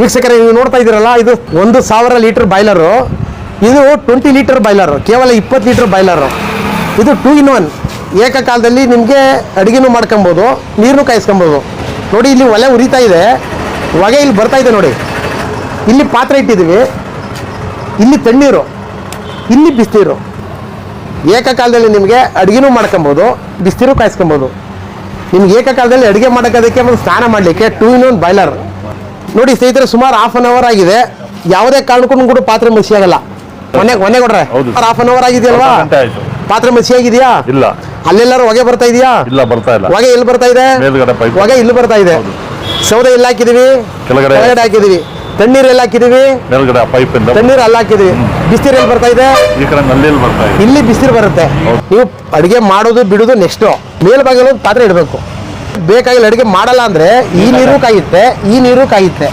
ವೀಕ್ಷಕರೇ, ನೀವು ನೋಡ್ತಾ ಇದ್ದೀರಲ್ಲ, ಇದು ಒಂದು ಸಾವಿರ ಲೀಟರ್ ಬಾಯ್ಲರು. ಇದು ಟ್ವೆಂಟಿ ಲೀಟರ್ ಬಾಯ್ಲರು, ಕೇವಲ ಇಪ್ಪತ್ತು ಲೀಟರ್ ಬಾಯ್ಲರು. ಇದು ಟೂ ಇನ್ ಒನ್. ಏಕಕಾಲದಲ್ಲಿ ನಿಮಗೆ ಅಡುಗೆನೂ ಮಾಡ್ಕೊಬೋದು ನೀರನ್ನು ಕಾಯಿಸ್ಕೊಬೋದು. ನೋಡಿ, ಇಲ್ಲಿ ಒಲೆ ಉರಿತಾ ಇದೆ. ಹೊಗೆ ಇಲ್ಲಿ ಬರ್ತಾ ಇದೆ ನೋಡಿ. ಇಲ್ಲಿ ಪಾತ್ರೆ ಇಟ್ಟಿದ್ದೀವಿ. ಇಲ್ಲಿ ತಣ್ಣೀರು, ಇಲ್ಲಿ ಬಿಸಿನೀರು. ಏಕಕಾಲದಲ್ಲಿ ನಿಮಗೆ ಅಡುಗೆನೂ ಮಾಡ್ಕೊಬೋದು, ಬಿಸಿನೀರು ಕಾಯಿಸ್ಕೊಬೋದು. ನಿಮ್ಗೆ ಏಕಕಾಲದಲ್ಲಿ ಅಡುಗೆ ಮಾಡೋಕ್ಕೋದಕ್ಕೆ ಒಂದು ಸ್ನಾನ ಮಾಡಲಿಕ್ಕೆ ಟೂ ಇನ್ ಒನ್ ಬಾಯ್ಲರ್. ನೋಡಿ ಸ್ನೇಹಿತರೆ ಸುಮಾರು ಹಾಫ್ ಅನ್ ಅವರ್ ಆಗಿದೆ. ಯಾವುದೇ ಕಾರಣಕ್ಕೂ ಕೂಡ ಪಾತ್ರೆ ಮಸಿ ಆಗಲ್ಲ ಮನೆ ಮನೆ ಕೊಡ್ರೆ. ಹಾಫ್ ಅನ್ ಅವರ್ ಆಗಿದೆಯಲ್ವಾ? ಪಾತ್ರೆ ಮಸಿ ಆಗಿದೆಯಾ ಇಲ್ಲ. ಅಲ್ಲೆಲ್ಲಾರು ಹೊಗೆ ಬರ್ತಾ ಇದೆಯಾ? ಇಲ್ಲ ಬರ್ತಾ ಇಲ್ಲ. ಹೊಗೆ ಎಲ್ಲಿ ಬರ್ತಾ ಇದೆ. ಹೊಗೆ ಇಲ್ಲಿ ಬರ್ತಾ ಇದೆ. ಸೌದೆ ಎಲ್ಲ ಹಾಕಿದೀವಿ ಕೆಳಗಡೆ. ಹಾಕಿದೀವಿ ತಣ್ಣೀರ್ ಎಲ್ಲ ಹಾಕಿದೀವಿ ಮೇಲ್ಗಡೆ ಪೈಪ್ ಇಂದ. ತಣ್ಣೀರು ಅಲ್ಲಿ ಹಾಕಿದೀವಿ ಬಿಸಿನೀರು ಎಲ್ಲಿ ಬರ್ತಾ ಇದೆ? ಈ ಕಡೆ ನಲ್ಲಿಯಲ್ಲಿ ಬರ್ತಾ ಇದೆ. ಇಲ್ಲಿ ಬಿಸಿರು ಬರುತ್ತೆ. ನೀವು ಅಡಿಗೆ ಮಾಡೋದು ಬಿಡೋದು ನೆಕ್ಸ್ಟ್ ಮೇಲ್ಭಾಗದಲ್ಲಿ ಒಂದು ಪಾತ್ರೆ ಇಡಬೇಕು. ಬೇಕಾಗಿಲ್ಲ ಅಡುಗೆ ಮಾಡಲ್ಲ ಅಂದ್ರೆ ಈ ನೀರು ಕಾಯುತ್ತೆ ಈ ನೀರು ಕಾಯುತ್ತೆ.